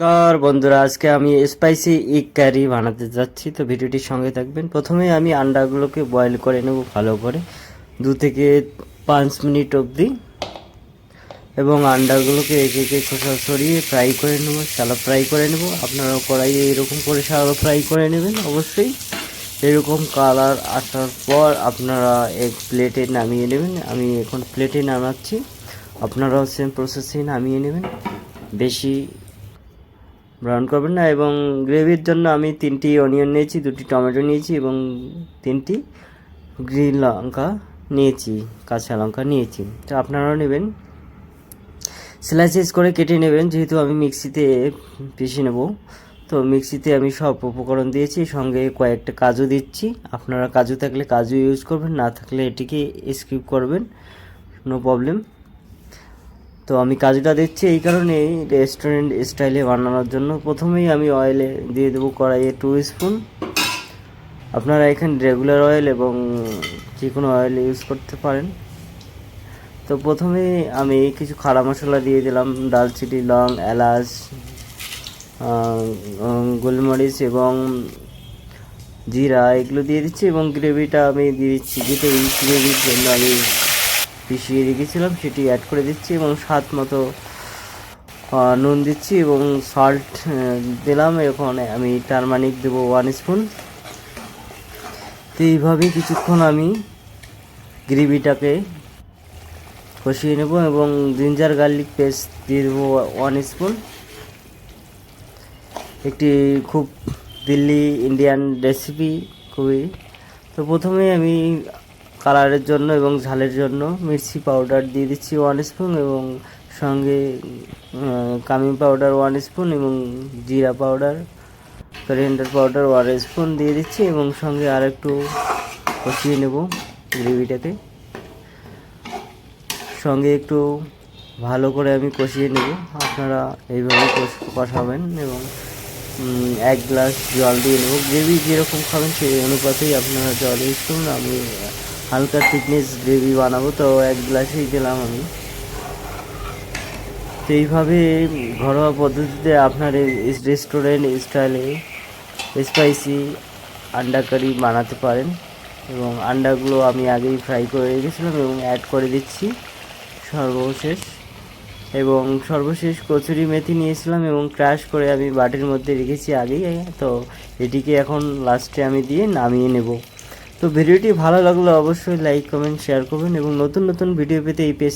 নমস্কার বন্ধুরা, আজকে আমি স্পাইসি ইগ কারি বানাতে যাচ্ছি। তো ভিডিওটির সঙ্গে থাকবেন। প্রথমে আমি আন্ডাগুলোকে বয়েল করে নেব ভালো করে। দু থেকে পাঁচ মিনিট অবধি। এবং আন্ডাগুলোকে একে একে খোসা সরিয়ে ফ্রাই করে নেব শ্যালো ফ্রাই করে নেব। আপনারা কড়াইয়ে এরকম করে শ্যালো ফ্রাই করে নেবেন অবশ্যই। এরকম কালার আসার পর আপনারা এক প্লেটে নামিয়ে নেবেন। আমি এখন প্লেটে নামাচ্ছি। আপনারাও সেম প্রসেসে নামিয়ে নেবেন। বেশি ব্রাউন করবেন না এবং গ্রেভির জন্য আমি তিনটি অনিয়ন নিয়েছি, দুটি টমেটো নিয়েছি এবং তিনটি গ্রিন লঙ্কা নিয়েছি, কাঁচা লঙ্কা নিয়েছি। তো আপনারাও নেবেন। স্লাইসেস করে কেটে নেবেন, যেহেতু আমি মিক্সিতে পিষে নেব। তো মিক্সিতে আমি সব উপকরণ দিয়েছি, সঙ্গে কয়েকটা কাজু দিচ্ছি। আপনারা কাজু থাকলে কাজু ইউজ করবেন, না থাকলে এটিকে স্কিপ করবেন নো প্রবলেম তো আমি কাজুটা দিচ্ছি এই কারণে রেস্টুরেন্ট স্টাইলে বানানোর জন্য। প্রথমেই আমি অয়েলে দিয়ে দেবো কড়াইয়ে টু স্পুন আপনারা এখানে রেগুলার অয়েল এবং যে কোনো অয়েল ইউজ করতে পারেন। তো প্রথমে আমি কিছু খাড়া মশলা দিয়ে দিলাম, দালচিনি, লং, এলাচ গোলমরিচ এবং জিরা, এগুলো দিয়ে দিচ্ছি এবং গ্রেভিটা আমি দিয়ে দিচ্ছি। যেটা গ্রেভির জন্য আমি পিষিয়ে রেখেছিলাম, সেটি অ্যাড করে দিচ্ছি এবং স্বাদ মতো নুন দিচ্ছি এবং সল্ট দিলাম। এখন আমি টারমানিক দেবো ওয়ান স্পুন তো এইভাবে কিছুক্ষণ আমি গ্রেভিটাকে কষিয়ে নেব এবং জিঞ্জার গার্লিক পেস্ট দিয়ে দেবো ওয়ান স্পুন একটি খুব দিল্লি ইন্ডিয়ান রেসিপি খুবই। তো প্রথমে আমি কালারের জন্য এবং ঝালের জন্য মির্চি পাউডার দিয়ে দিচ্ছি ওয়ান স্পুন এবং সঙ্গে কামি পাউডার ওয়ান স্পুন এবং জিরা powder coriander powder one spoon দিয়ে দিচ্ছি এবং সঙ্গে আর একটু কষিয়ে নেব গ্রেভিটাকে সঙ্গে একটু ভালো করে আমি কষিয়ে নেব। আপনারা এইভাবে কষ- কষাবেন এবং এক গ্লাস জল দিয়ে নেব। গ্রেভি যেরকম খাবেন সেই অনুপাতেই আপনারা জল ইউজ করুন। আমি হালকা থিকনেস গ্রেভি বানাবো, তো এক গ্লাসেই দিলাম আমি। তো এইভাবে ঘরোয়া পদ্ধতিতে আপনার রেস্টুরেন্ট স্টাইলে স্পাইসি আন্ডা কারি বানাতে পারেন এবং আন্ডাগুলো আমি আগেই ফ্রাই করে রেখেছিলাম এবং অ্যাড করে দিচ্ছি। সর্বশেষ এবং সর্বশেষ কচুরি মেথি নিয়েছিলাম এবং ক্রাশ করে আমি বাটির মধ্যে রেখেছি আগেই তো এটিকে এখন লাস্টে আমি দিয়ে নামিয়ে নেব। তো ভিডিওটি ভালো লাগলে অবশ্যই লাইক কমেন্ট শেয়ার করবেন এবং নতুন নতুন ভিডিও পেতে এই পেজ